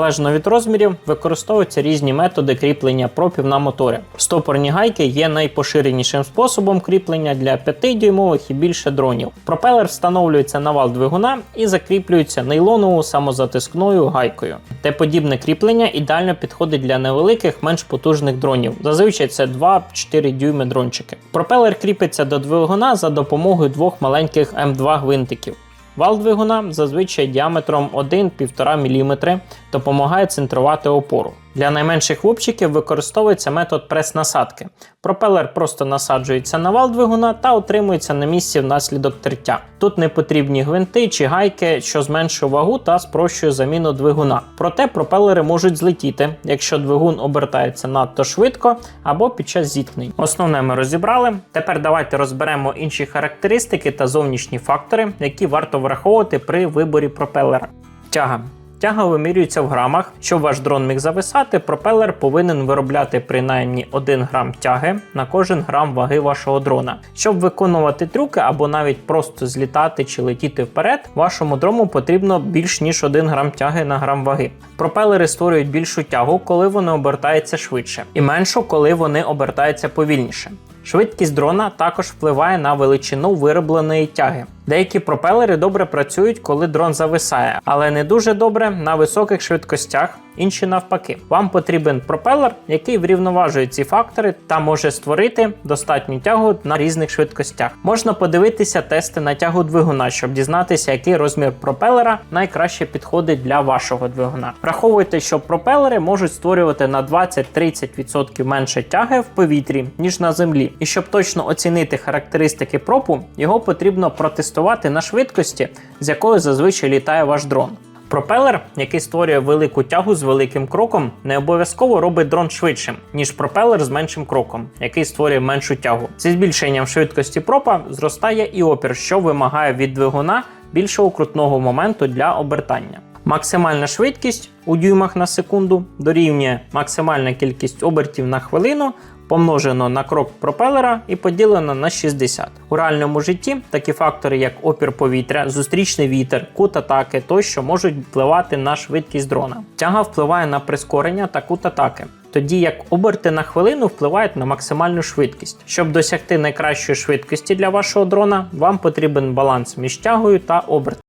Залежно від розмірів, використовуються різні методи кріплення пропів на моторі. Стопорні гайки є найпоширенішим способом кріплення для 5-дюймових і більше дронів. Пропелер встановлюється на вал двигуна і закріплюється нейлоновою самозатискною гайкою. Те подібне кріплення ідеально підходить для невеликих, менш потужних дронів. Зазвичай це 2-4 дюйми дрончики. Пропелер кріпиться до двигуна за допомогою двох маленьких М2 гвинтиків. Вал двигуна зазвичай діаметром 1-1,5 мм допомагає центрувати опору. Для найменших хлопчиків використовується метод прес-насадки. Пропелер просто насаджується на вал двигуна та утримується на місці внаслідок тертя. Тут не потрібні гвинти чи гайки, що зменшує вагу та спрощує заміну двигуна. Проте пропелери можуть злетіти, якщо двигун обертається надто швидко або під час зіткнень. Основне ми розібрали. Тепер давайте розберемо інші характеристики та зовнішні фактори, які варто враховувати при виборі пропелера. Тяга. Тяга вимірюється в грамах. Щоб ваш дрон міг зависати, пропелер повинен виробляти принаймні 1 грам тяги на кожен грам ваги вашого дрона. Щоб виконувати трюки або навіть просто злітати чи летіти вперед, вашому дрону потрібно більш ніж 1 грам тяги на грам ваги. Пропелери створюють більшу тягу, коли вони обертаються швидше, і меншу, коли вони обертаються повільніше. Швидкість дрона також впливає на величину виробленої тяги. Деякі пропелери добре працюють, коли дрон зависає, але не дуже добре на високих швидкостях, інші навпаки. Вам потрібен пропелер, який врівноважує ці фактори та може створити достатню тягу на різних швидкостях. Можна подивитися тести на тягу двигуна, щоб дізнатися, який розмір пропелера найкраще підходить для вашого двигуна. Враховуйте, що пропелери можуть створювати на 20-30% менше тяги в повітрі, ніж на землі. І щоб точно оцінити характеристики пропу, його потрібно протестувати на швидкості, з якою зазвичай літає ваш дрон. Пропелер, який створює велику тягу з великим кроком, не обов'язково робить дрон швидшим, ніж пропелер з меншим кроком, який створює меншу тягу. Зі збільшенням швидкості пропа зростає і опір, що вимагає від двигуна більшого крутного моменту для обертання. Максимальна швидкість у дюймах на секунду дорівнює максимальна кількість обертів на хвилину помножено на крок пропелера і поділено на 60. У реальному житті такі фактори, як опір повітря, зустрічний вітер, кут атаки тощо можуть впливати на швидкість дрона. Тяга впливає на прискорення та кут атаки. Тоді як оберти на хвилину впливають на максимальну швидкість. Щоб досягти найкращої швидкості для вашого дрона, вам потрібен баланс між тягою та обертом.